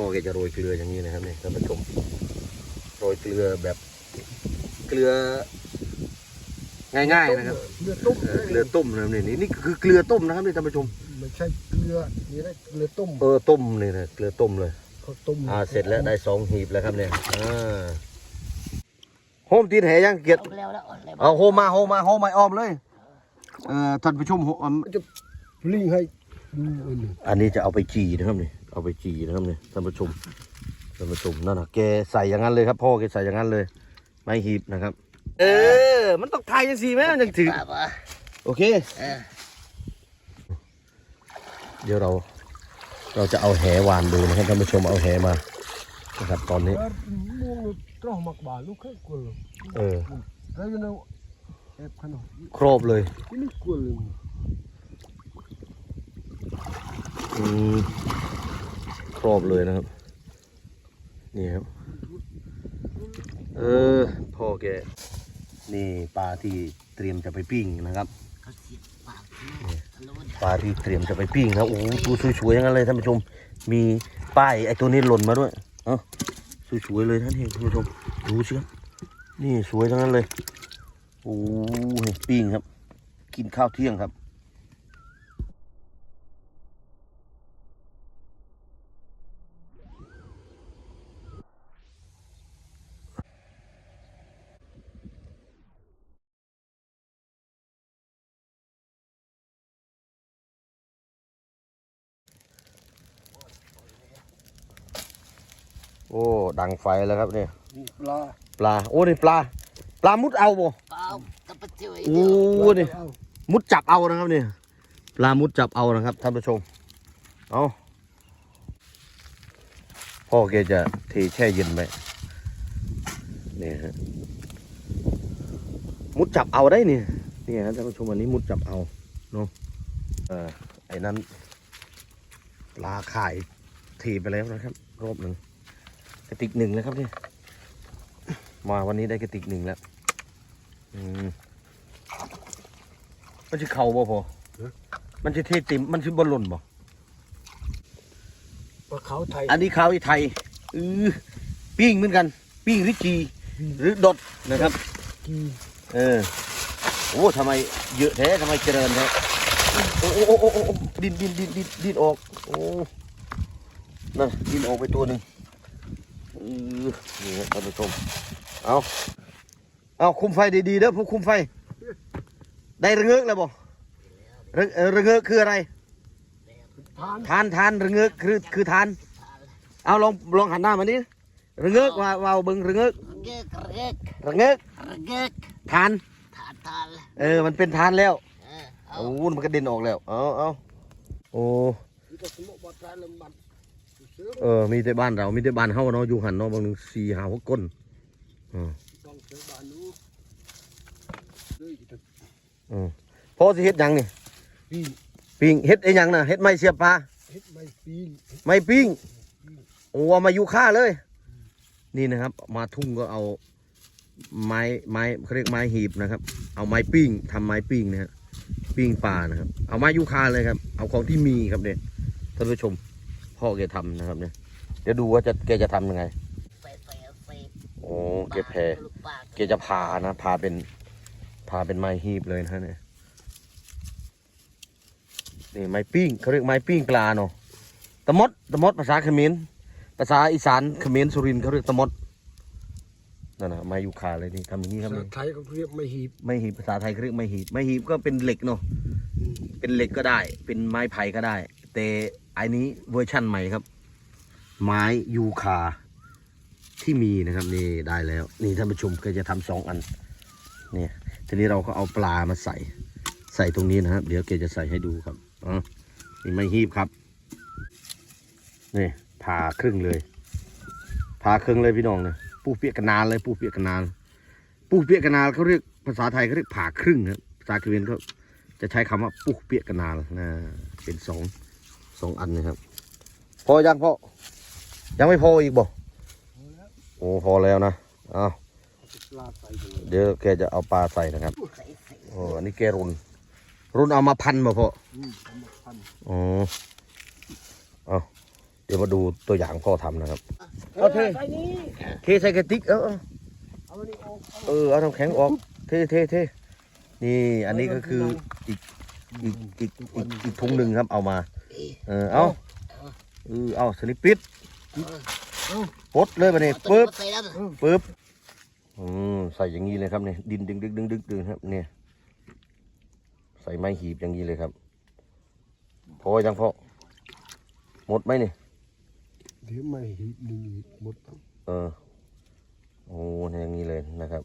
พ่อแกจะโรยเกลืออย่างนี้นะครับเนี่ยท่านผู้ชมโรยเกลือแบบเกลือ ง่ายๆนะครับเลือดต้มเออเกลือต้มนะครับนี่นี่นี่คือเกลือต้มนะครับนี่ท่านผู้ชมไม่ใช่เกลือนี่ได้เกลือต้มเออต้มเลยนะเกลือต้มเลยเขาต้มอ่าเสร็จแล้วได้สองหีบแล้วครับเนี่ยอ่าโฮมตีนแหยังเกียรติเอาแล้วแล้วอะไรบ้างเอาโฮมมาโฮมมาโฮมมาอ้อมเลยเอ่อท่านผู้ชมโฮอืมจะลิงให้ดูอันนี้อันนี้จะเอาไปจีนะครับนี่ เอาไปจีนะครับนี่ท่านผู้ชมท่านผู้ชมนั่นนะแกใส่อย่างนั้นเลยครับ พ่อแกใส่อย่างนั้นเลย ไม่หีบนะครับ เออ มันต้องทายยังสี่ไหมมันยังถือป่าป่ะโอเคเออเดี๋ยวเรา เราจะเอาแหวานดูนะครับท่านผู้ชมเอาแหมานะครับตอนนี้แล้วม่วงตรอมักบาลูกแค่กลัวเลยเออแล้วยังเอาแอบขนมครบเลยนี่กลัวเลยอืม ครอบเลยนะครับ นี่ครับ เออพ่อแกนี่ปลาที่เตรียมจะไปปิ้งนะครับปลาที่เตรียมจะไปปิ้งครับโอ้โหตัวสวยๆอย่างนั้นเลยท่านผู้ชม มีป้ายไอ้ตัวนี้หล่นมาด้วยเอ้าสวยๆเลยท่านเห็นท่านผู้ชมดูสิครับนี่สวยทั้งนั้นเลยโอ้โหปิ้งครับ กินข้าวเที่ยงครับ โอ้ดังไฟแล้วครับเนี่ยนี่ปลาปลาโอ้นี่ปลาปลามุดเอาบ่เปล่าตะปะเจียวไอ้โอ้เดียวนี่เอามุดจับเอานะครับเนี่ยปลามุดจับเอานะครับท่านผู้ชมเอาพ่อแกจะเทแช่เย็นไปเนี่ยฮะมุดจับเอาได้เนี่ยนี่ฮะท่านผู้ชมอันนี้มุดจับเอาเนาะเออไอ้นั้นปลาข่ายเทไปแล้วนะครับ รอบหนึ่ง กระติกหนึ่งแล้วครับเนี่ยมาวันนี้ได้กระติกหนึ่งแล้ว อืมมันจะเข่าบ่พอมันจะเทติมมันจะบอลล่นบ่ปลาขาวไทยอันนี้ข้าวที่ไทยอือปิ้งเหมือนกัน ปิ้งหรือจีหรือดดนะครับกีเออโอ้ทำไมเยอะแท้ทำไมเจริญแท้โอ้โอ้โอ้โอ้โอ้ดินดินดินดินดินออกโอ้นั่นดินออกไปตัวหนึ่งอือ นี่ครับท่านผู้ชมเอาเอาคุมไฟดีๆเด้อผู้คุมไฟ ได้ระเงกแล้วบ่ระเอ่อระเงกคืออะไรทานทานทานระเงกคือคือทาน เอาลองลองหันหน้ามานี่ระเงกว่าว่าเบิ่งระเงกเกกเกกระเงกเกกทานทานทานเออมันเป็นทานแล้วเออเอาโอ้มันก็เด่นออกแล้ว เอาเอาโอ้ เสือเออ มีแต่บ้านเรา มีแต่บ้านเฮาเนาะ อยู่หันเนาะบางหนึงสี่หาหกก้นอืมต้องเสือบานนู้เฮ้ยจะอืมพอสิเฮ็ดหยังนี่ปีนปิ้งเฮ็ดไอ้หยังน่ะเฮ็ดไม้เสียบปลาเฮ็ดไม่ปีนไม้ปิ้งโอ้เอามาอยู่ค่าเลย นี่นะครับ มาทุ่งก็เอาไม้ไม้เขาเรียกไม้หีบนะครับ เอาไม้ปิ้งทำไม้ปิ้งนะฮะปิ้งปลานะครับ เอาไม้ยูคาเลยครับ เอาของที่มีครับเนี่ยท่านผู้ชม พ่อแกทำนะครับเนี่ยเดี๋ยวดูว่าจะแกจะทำยังไงไปไปไปโอ้แกแพรลูกปากแกจะพานะพาเป็นพาเป็นไม้หีบเลยนะฮะเนี่ยนี่ไม้ปิ้งเขาเรียกไม้ปิ้งปลาเนาะตะมดตะมดภาษาเขมรภาษาอีสานเขมรสุรินทร์เขาเรียกตะมดนั่นนะไม้ยูคาเลยนี่ทำอย่างนี้ครับภาษานี่ไทยเขาเรียกไม่หีบไม้หีบภาษาไทยเขาเรียกไม้หีบไม้หีบก็เป็นเหล็กเนาะอืมเป็นเหล็กก็ได้ เป็นไม้ไผ่ก็ได้ แต่ อันนี้เวอร์ชั่นใหม่ครับ ไม้ยูคาที่มีนะครับนี่ได้แล้ว นี่ท่านผู้ชมก็จะทำสองอันเนี่ยทีนี้เราก็เอาปลามาใส่ใส่ตรงนี้นะครับเดี๋ยวเกจะใส่ให้ดูครับอ๋อนี่ไม่ฮีบครับนี่ผ่าครึ่งเลยผ่าครึ่งเลยพี่น้องเนี่ยปูเปียกกนานเลยปูเปียกกนานปูเปียกกนานเขาเรียกภาษาไทยเขาเรียกผ่าครึ่งครับภาษาเขมรเขาจะใช้คำว่าปูเปียกกนานนะเป็นสอง สองอันนะครับ พอยังพ่อยังไม่พออีกบ่โอ้พอแล้วนะอ้าวปลาใส่ไปเลยเดี๋ยวแกจะเอาปลาใส่นะครับใส่ใส่โอ้อันนี้แกรุนรุนเอามาพันมาพ่ออืมเอามาพันอ๋อเอาดี๋ยวมาดูตัวอย่างพ่อทำนะครับเอาเทใส่นี่เทใส่กระติกเออเออเอาอันนี้ออกเออเอาน้ำแข็งออกเทเทเทนี่อันนี้ก็คืออีก อีกอีกอีกอีกถุงหนึ่งครับเอามา เออเอาเออเอาสนิทปิดปลดเลยมาเนี่ยปึ๊ปึ๊บบใส่แล้วปึ๊บอืมใส่อย่างนี้เลยครับเนี่ยดินดึงดึงดึงดึงดึงครับ เนี่ย ใส่ไม้หีบอย่างนี้เลยครับพอยังพอหมดไหมเนี่ยเดี๋ยวไม่หีบหนึ่งหีบหมดแล้วเออโอ้อย่างนี้เลยนะครับ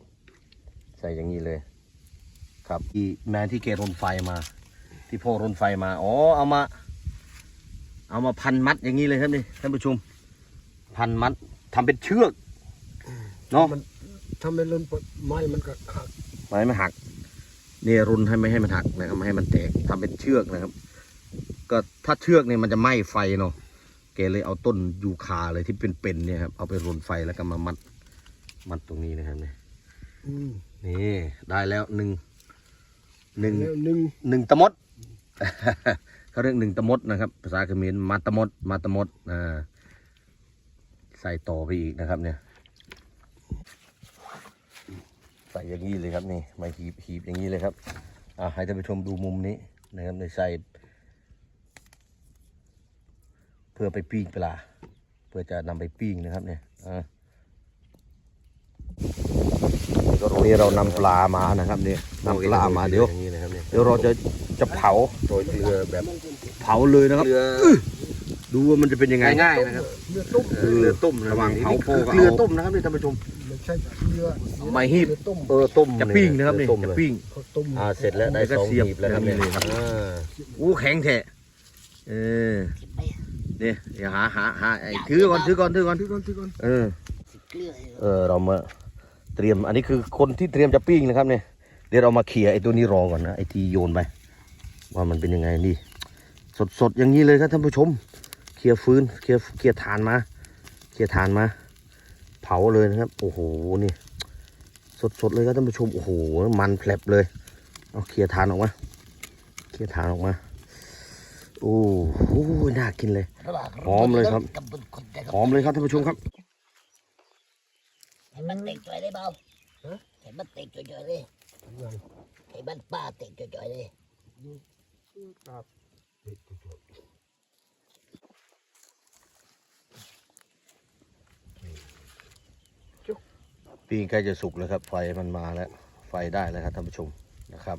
ใส่อย่างนี้เลย ครับที่แม่ที่เกรนไฟมา ที่พ่อรนไฟมา อ๋อ เอามา เอามาพันมัดอย่างนี้เลยครับนี่ท่านผู้ชม พันมัดทำเป็นเชือกเนาะมันถ้าไม่เล่นไม้มันก็หักไม่ให้มันหักเนี่ยรุนให้ไม่ให้มันหักนะครับไม่ให้มันแตกทำเป็นเชือกนะครับ ก็ถ้าเชือกเนี่ยมันจะไหม้ไฟเนาะแกเลยเอาต้นยูคาเลยที่เป็นเป็นๆเนี่ยครับเอาไปรุนไฟแล้วก็มามัด มัดตรงนี้นะครับเนี่ยอืมนี่ได้แล้วหนึ่งหนึ่งแล้วหนึ่งหนึ่งตะมด เขาเรียกหนึ่งตะมดนะครับ ภาษาเขมรมาตะมด มาตะมดอ่าใส่ต่อไปอีกนะครับ เนี่ย ใส่อย่างนี้เลยครับนี่มาหีบหีบอย่างนี้เลยครับอ่าให้ท่านผู้ชมดูมุมนี้นะครับในใส่เพื่อไปปิ้งปลา เพื่อจะนำไปปิ้งนะครับเนี่ยอ่าก็ ตรงนี้เรานำปลามานะครับเนี่ยนำปลามาเดี๋ยวอย่างนี้นะครับเนี่ยเดี๋ยวเราจะจะเผาโรยเกลือแบบเผาเลยนะครับเกลือดูว่ามันจะเป็นยังไง ง่ายๆนะครับเลือดต้มเกลือต้มนะระหว่างเผาโพกับเกลือเอาต้มนะครับนี่ท่านผู้ชม ไม่ใช่เกลือไม้หีบเกลือต้มเออต้มจะปิ้งนะครับนี่ต้มจะเลยปิ้ง เขาต้มอ่าเสร็จแล้วได้แล้วก็สองเสียบหีบแล้วครับอย่างนี้เลยครับ อ่าอู้แข็งแท้เออไปเนี่ยเดี๋ยวหาหาหาไอ้ถือก่อนถือก่อนถือก่อนถือก่อนถือก่อนเออเกลือเออเรามา เตรียมอันนี้คือคนที่เตรียมจะปิ้งนะครับเนี่ยเดี๋ยวเรามาเขี่ยไอ้ตัวนี้รอก่อนนะไอ้ที่โยนไปว่ามันเป็นยังไงนี่ สดสดๆอย่างนี้เลยครับท่านผู้ชมเขี่ยฟืนเขี่ยเขี่ยถ่านมาเขี่ยถ่านมา เผาเลยนะครับ โอ้โหนี่สดสดๆเลยครับท่านผู้ชมโอ้โหมันแผลบเลยเอาเขี่ยถ่านออกมาเขี่ยถ่านออกมาโอ้โหน่ากินเลยหอมเลยครับกับบุญคนแต่หอมเลยครับท่านผู้ชมครับ เห็นมันเตะจ่อยเลยเปล่าเห็นมันเตะ จ่อยๆเลยเห็นมันป้าเตะจ่อยๆเลยครับเด็ดจุดปีนใกล้จะสุกแล้วครับ ไฟมันมาแล้ว ไฟได้แล้วครับท่านผู้ชมนะครับ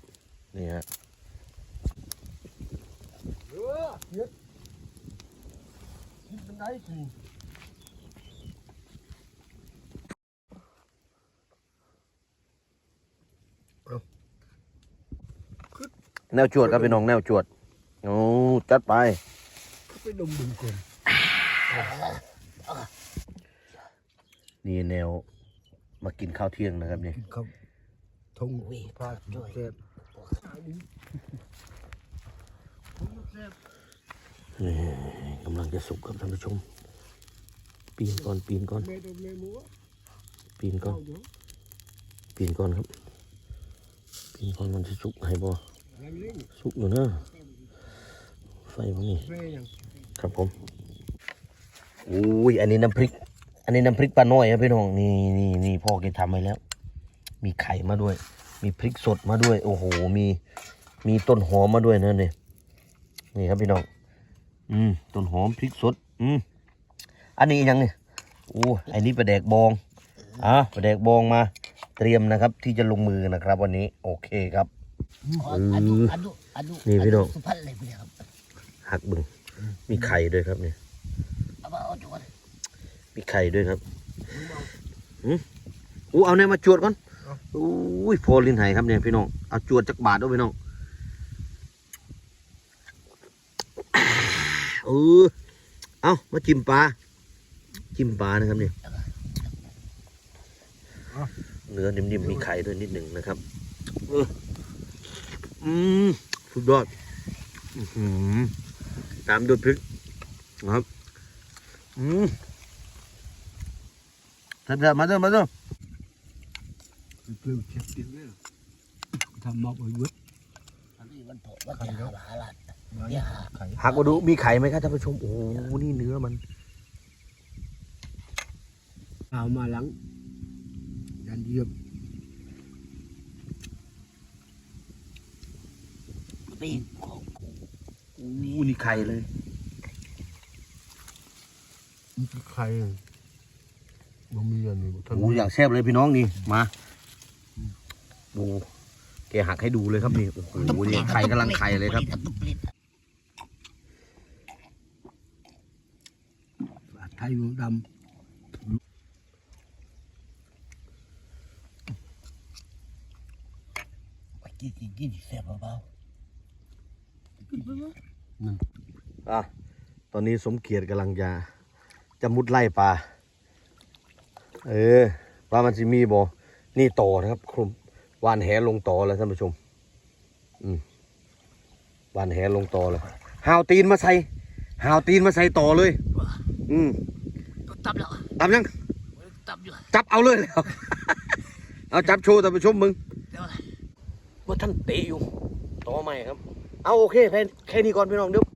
นี่ฮะเออเฮ็ดคิดเป็นไงสิ แนวจวดครับพี่น้องแนวจวดโอ้จัดไปไปดมดูก่อนนี่แนวมากินข้าวเที่ยงนะครับนี่กินข้าวทงพาจุดเสร็จนี่กำลังจะสุกครับท่านผู้ชม ปีนก่อนปีนก่อนเมดเมมัวปีนก่อนเอาอยู่ปีนก่อนครับ ปีนก่อนมันจะสุกให้บ่แรงเร่ง สุกอยู่นะไฟมันนี่เร่ยังครับผมอุ้ยอันนี้น้ำพริก อันนี้น้ำพริกปลาน้อยครับพี่น้องนี่นี่นี่พ่อแกทำไว้แล้ว มีไข่มาด้วย มีพริกสดมาด้วย โอ้โหมีมีต้นหอมมาด้วยนะนี่นี่ครับพี่น้อง อืมต้นหอมพริกสด อืมอันนี้ยังนี่โอ้อันนี้ปลาแดกบองอะปลาแดกบองมา เตรียมนะครับ ที่จะลงมือนะครับ วันนี้ โอเคครับ ออนุอนุอนุนี่พี่น้อง สุพรรณเลยพี่ครับหักบึงมีไข่ด้วยครับเนี่ยเอามาเอาจวนมีไข่ด้วยครับหืมอู้เอาเนี่ยมาจวดก่อนอุ้ยโพลินไห้ครับเนี่ยพี่น้องเอาจวดจักบาทด้วยพี่น้องเออเอามาจิ้มปลาจิ้มปลานะครับเนี่ยเนื้อนิ่มๆมีไข่ด้วยนิดหนึ่งนะครับเออ อืมสุดยอดอื้อหือตามด้วยพริกนะครับ อืมแซ่บๆมาเด้อมาเด้อเกลือเช็ดเดียวเลยทำมาบ่อยเว้ยอันนี้มันโผล่ว่าจะหาหาหลานอย่าไข่หักมาดูมีไข่ไหมครับท่านผู้ชม โอ้โห นี่เนื้อมันเอามาหลังยันเหยีย บปีกของโอ้โหนี่ไข่เลยมันคือไข่มันมีอันนี้ท่านโอ้โหอย่างแซ่บเลยพี่น้องนี่มาดูแกหักให้ดูเลยครับนี่โอ้โหนี่ไข่กำลังไข่เลยครับตุ๊กเล็ดไทยดไปกินกินกินแซ่บเบา อะตอนนี้สมเกียรติกำลังจะจะมุดไล่ปลา เออปลามันจะมีบ่นี่ต่อนะครับคลุมวานแหลงต่อแล้วท่านผู้ชม อืมวานแหลงต่อเลยหาวตีนมาใส่หาวตีนมาใส่ต่อเลย อืมๆต้องตับแล้วตามยังตับอยู่จับเอาเลยแล้วเอาจับโชว์ท่านผู้ชมมึงเดี๋ยวว่าท่านเตะอยู่ต่อใหม่ครับ เอาโอเคแค่แค่นี้ก่อนพี่น้องเดี๋ยว